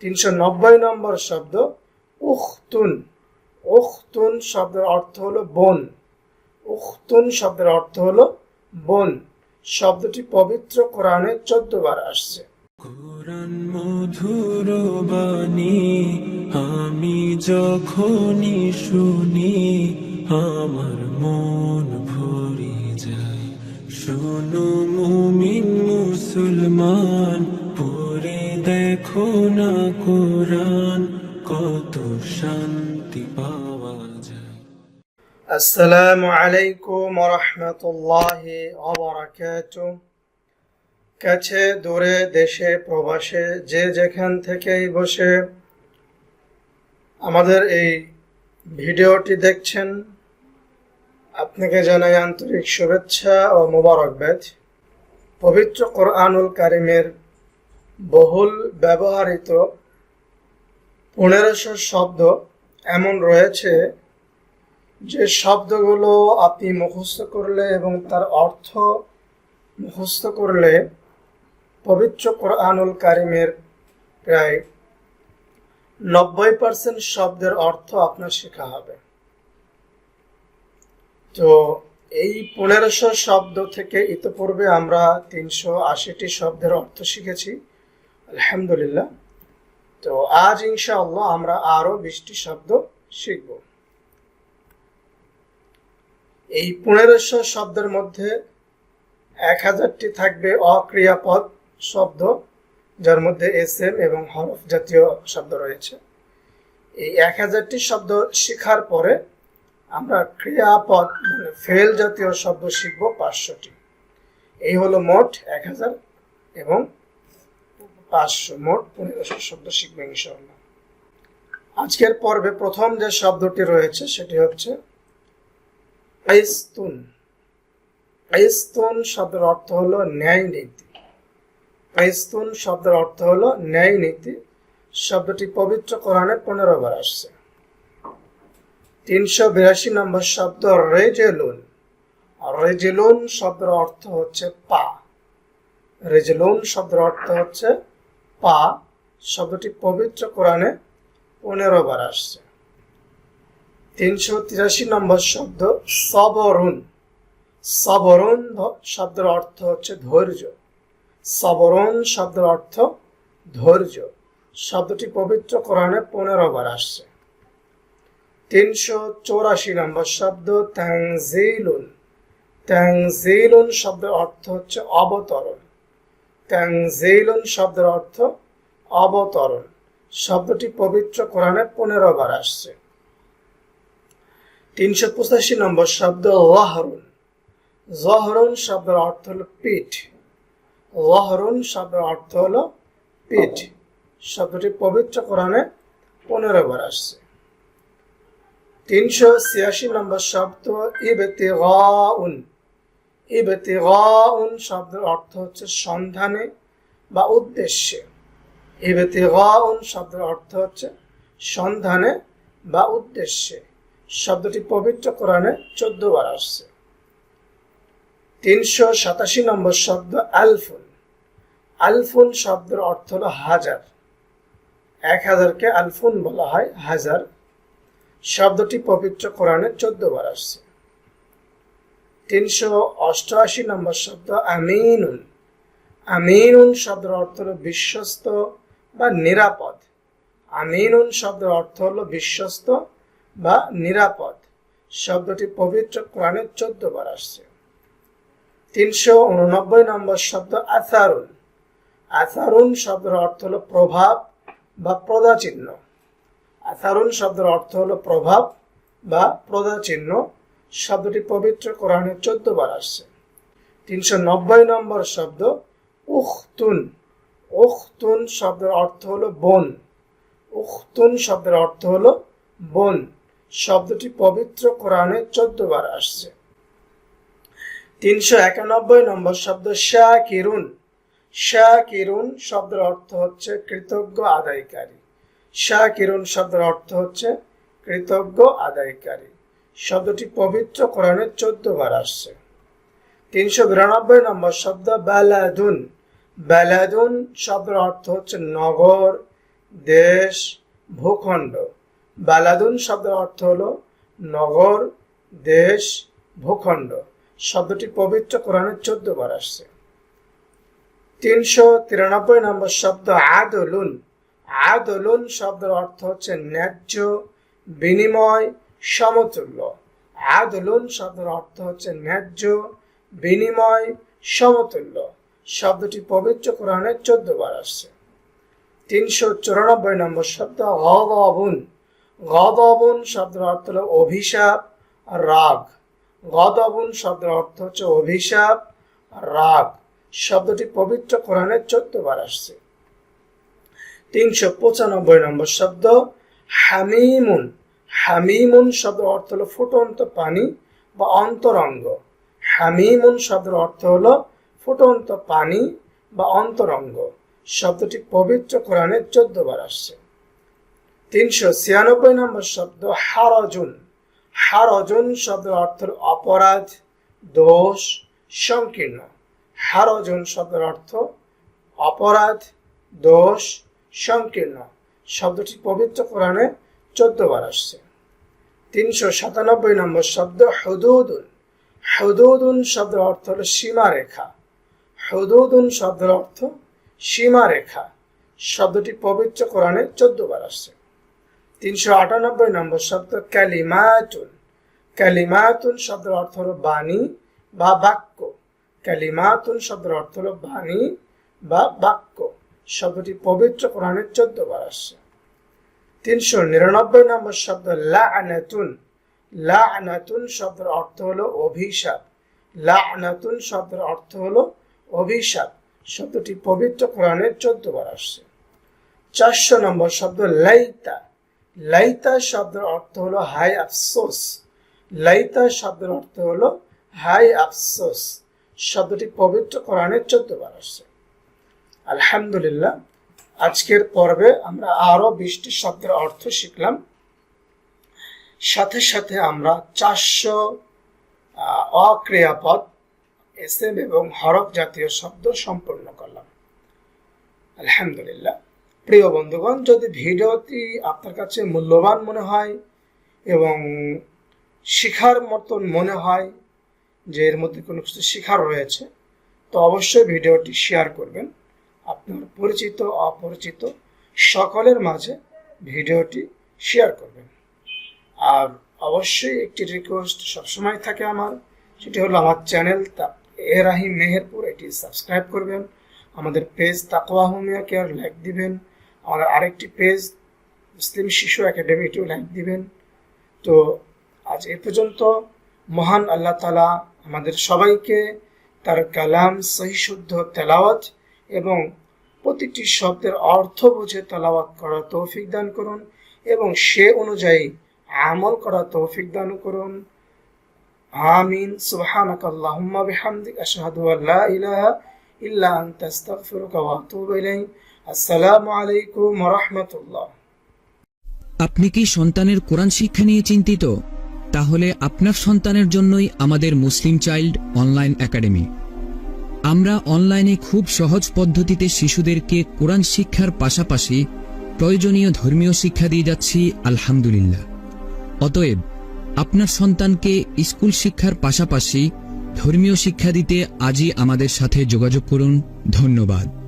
তিনশো নব্বই নম্বর শব্দ, উখতুন। উখতুন শব্দের অর্থ হলো বোন। উখতুন শব্দের অর্থ হলো বোন। শব্দটি পবিত্র কোরআনে চোদ্দ বার আসছে। কোরআন মধুর বাণী, আমি যখনই শুনি, আমার মন ভরে যায়। শোনো মুমিন মুসলমান না কোরআন, কত শান্তি পাওয়া যায়। আসসালামু আলাইকুম কাছে, দূরে, দেশে, প্রবাসে, যে যেখান থেকেই বসে আমাদের এই ভিডিওটি দেখছেন, আপনাকে জানাই আন্তরিক শুভেচ্ছা ও মোবারকবাদ। পবিত্র কোরআনুল কারিমের বহুল ব্যবহৃত পনেরোশো শব্দ এমন রয়েছে যে শব্দগুলো আপনি মুখস্থ করলে এবং তার অর্থ মুখস্থ করলে পবিত্র কোরআনুল কারিমের প্রায় নব্বই পার্সেন্ট শব্দের অর্থ আপনার শেখা হবে। তো এই পনেরোশো শব্দ থেকে ইতোপূর্বে আমরা তিনশো আশিটি শব্দের অর্থ শিখেছি। আলহামদুলিল্লাহ। তো আজ ইনশাআল্লাহ আমরা আরও বিশটি শব্দ শিখব। এই পনেরোশো শব্দের মধ্যে এক হাজারটি থাকবে অক্রিয়াপদ শব্দ, যার মধ্যে এস এম এবং হরফ জাতীয় শব্দ রয়েছে। এই এক হাজারটি শব্দ শেখার পরে আমরা ক্রিয়াপদ মানে ফেল জাতীয় শব্দ শিখব পাঁচশোটি। এই হলো মোট এক হাজার এবং পাঁচশো মোট পনেরোশো শব্দ শিখবে ইনশাআল্লাহ। আজকের পর্বে প্রথম যে শব্দটি রয়েছে, সেটি হচ্ছে আইস্তুন। আইস্তুন শব্দের অর্থ হলো ন্যায় নীতি। আইস্তুন শব্দের অর্থ হলো ন্যায় নীতি। শব্দটি পবিত্র কোরআনে পনেরো বার আসছে। তিনশো বিরাশি নম্বর শব্দ, রেজেলুন। রেজেলুন শব্দের অর্থ হচ্ছে পা। রেজেলুন শব্দের অর্থ হচ্ছে পা শব্দটি পবিত্র কোরআনে পনেরো বার আসছে। তিনশো তিরাশি নম্বর শব্দ সবরুন। সবরুন শব্দের অর্থ হচ্ছে ধৈর্য। সবরুন শব্দের অর্থ ধৈর্য। শব্দটি পবিত্র কোরআনে পনেরো বার আসছে। তিনশো চৌরাশি নম্বর শব্দ ট্যাংজিলুন ট্যাংজিলুন শব্দের অর্থ হচ্ছে অবতরণ। ট্যাংজিলুন শব্দের অর্থ অবতরণ। শব্দটি পবিত্র কোরআনে পনেরো বার আসছে। তিনশো পঁচাশি নম্বর শব্দ ওয়াহরুন জহরুন শব্দের অর্থ হল পিঠ। ওয়াহরুন শব্দের অর্থ হল পিঠ। শব্দটি পবিত্র কোরআনে পনেরো বার আসছে। তিনশো ছিয়াশি নম্বর শব্দ ইবেতে গাউন ইবেতে গাউন শব্দের অর্থ হচ্ছে সন্ধানে বা উদ্দেশ্যে। ইবেতে গাউন শব্দের অর্থ হচ্ছে সন্ধানে বা উদ্দেশ্যে। শব্দটি পবিত্র কোরআনে চোদ্দ বার আসছে। তিনশো সাতাশি নম্বর শব্দ আলফুন। আলফুন শব্দের অর্থ হল হাজার। এক হাজারকে আলফুন বলা হয় হাজার। শব্দটি পবিত্র কোরআনে চোদ্দ বার আসছে। তিনশো অষ্টআশি নম্বর শব্দ আমিনুন। আমিনুন শব্দের অর্থ হলো বিশ্বস্ত বা নিরাপদ। আমিনুন শব্দের অর্থ হলো বিশ্বস্ত বা নিরাপদ। শব্দটি পবিত্র কোরআনে চোদ্দ বার আসছে। তিনশো উননব্বই নম্বর শব্দ আথারুন আথারুন শব্দের অর্থ হলো প্রভাব বা প্রদাচিহ্ন। আথারুন শব্দের অর্থ হলো প্রভাব বা প্রদাচিহ্ন। শব্দটি পবিত্র কোরআনে চোদ্দ বার আসছে। তিনশো নব্বই নম্বর শব্দ, উখতুন। উখতুন শব্দের অর্থ হলো বন। উখতুন শব্দের অর্থ হলো বন। শব্দটি পবিত্র কোরআনে চোদ্দ বার আসছে। তিনশো একানব্বই নম্বর শব্দ, শাকিরুন। শাকিরুন শব্দের অর্থ হচ্ছে কৃতজ্ঞ আদায়কারী। শ্যা শাকিরুন শব্দের অর্থ হচ্ছে কৃতজ্ঞ আদায়কারী। শব্দটি পবিত্র কোরআনে চোদ্দ বার আসছে। তিনশো বিরানব্বই নম্বর শব্দ বেলাদুন বেলাদুন শব্দের অর্থ হচ্ছে নগর, দেশ, ভূখণ্ড। বালাদুন শব্দের অর্থ হলো নগর, দেশ, ভূখণ্ড। শব্দটি পবিত্র কোরআনের চোদ্দ বার আসছে। তিনশো তিরানব্বই নম্বর শব্দ আদলুন। আদলুন শব্দের অর্থ হচ্ছে ন্যায্য, বিনিময় সমতুল্য। আদলুন শব্দের অর্থ হচ্ছে ন্যায্য, বিনিময়, সমতুল্য। শব্দটি পবিত্র কোরআনের চোদ্দ বার আসছে। তিনশো চুরানব্বই নম্বর শব্দ গদবুন। গদবুন শব্দের অর্থ হলো অভিশাপ, রাগ। গদবুন শব্দের অর্থ হচ্ছে অভিশাপ, রাগ। শব্দটি পবিত্র কোরআনের চোদ্দ বার আসছে। তিনশো পঁচানব্বই নম্বর শব্দ হামিমুন। হামিমুন শব্দের অর্থ হলো ফুটন্ত পানি বা অন্তরঙ্গ। হামিমুন শব্দের অর্থ হলো ফুটন্ত পানি বা অন্তরঙ্গ। শব্দটি পবিত্র কোরআনের চোদ্দ বার আসছে। তিনশো ছিয়ানব্বই নম্বর শব্দ হারজুন। হারজুন শব্দের অর্থ অপরাধ, দোষ, সংকীর্ণ। হার হারজন শব্দের অর্থ অপরাধ, দোষ, সংকীর্ণ। শব্দটি পবিত্র কোরআনে চোদ্দ বার আসছে। তিনশো সাতানব্বই নম্বর শব্দ হদুদুন। হদুদুন শব্দের অর্থ হল সীমারেখা। হদুদুন শব্দের অর্থ সীমারেখা। শব্দটি পবিত্র কোরআনে চোদ্দ বার আসছে। তিনশো আটানব্বই নম্বর শব্দ ক্যালিমাতুন। ক্যালিমাতুন শব্দের অর্থ হল বাণী বা বাক্য। ক্যালিমাতুন শব্দের অর্থ হল বাণী বা বাক্য। শব্দটি পবিত্র কোরআনের চোদ্দ বার আসছে। তিনশো নিরানব্বই নম্বর শব্দ লা আনাতুন লা আনাতুন শব্দের অর্থ হলো অভিশাপ। লা আনাতুন শব্দের অর্থ হলো অভিশাপ। শব্দটি পবিত্র কোরআনের চোদ্দ বার আসছে। চারশো নম্বর শব্দ লাইতা। লাইতা শব্দের অর্থ হলো হাই আফসোস। লাইতা শব্দের অর্থ হলো হাই আফসোস। শব্দটি পবিত্র কোরআনের চোদ্দ বার আসছে। আলহামদুলিল্লাহ আজকের পর্বে আমরা আরও বিশটি শব্দের অর্থ শিখলাম। সাথে সাথে আমরা চারশো অক্রিয়াপদ, এসএম এবং হরফ জাতীয় শব্দ সম্পূর্ণ করলাম। আলহামদুলিল্লাহ। প্রিয় বন্ধুগণ, যদি ভিডিওটি আপনার কাছে মূল্যবান মনে হয় এবং শিখার মতন মনে হয় যে এর মধ্যে কোনো কিছু শিখার রয়েছে, তো অবশ্যই ভিডিওটি শেয়ার করবেন। আপনার পরিচিত, অপরিচিত, সকলের মাঝে ভিডিওটি শেয়ার করবেন। আর অবশ্যই একটি রিকোয়েস্ট সবসময় থাকে আমার, সেটি হলো আমার চ্যানেল এ রাহিম মেহেরপুর, এটি সাবস্ক্রাইব করবেন। আমাদের পেজ তাকওয়া হোমিয়া কেয়ার লাইক দিবেন। আমাদের আরেকটি পেজ মুসলিম শিশু একাডেমি, এটিও লাইক দিবেন। তো আজ এ পর্যন্ত মহান আল্লাহ তালা আমাদের সবাইকে তার কালাম সহি শুদ্ধ তেলাওয়াত এবং প্রতিটি শব্দের অর্থ বুঝে তেলাওয়াত করা তৌফিক দান করুন এবং সে অনুযায়ী আমল করা তৌফিক দান করুন। আমিন। সুবহানাক আল্লাহুম্মা বিহামদিক, আশহাদু আল্লা ইলাহা ইল্লা আনতা, আস্তাগফিরুকা ওয়া আতুবু ইলাইক। আসসালামু আলাইকুম ওয়া রাহমাতুল্লাহ। আপনি কি সন্তানের কোরআন শিক্ষা নিয়ে চিন্তিত? তাহলে আপনার সন্তানের জন্যই আমাদের মুসলিম চাইল্ড অনলাইন একাডেমি। আমরা অনলাইনে খুব সহজ পদ্ধতিতে শিশুদেরকে কোরআন শিক্ষার পাশাপাশি প্রয়োজনীয় ধর্মীয় শিক্ষা দিয়ে যাচ্ছি, আলহামদুলিল্লাহ। অতএব, আপনার সন্তানকে স্কুল শিক্ষার পাশাপাশি ধর্মীয় শিক্ষা দিতে আজই আমাদের সাথে যোগাযোগ করুন। ধন্যবাদ।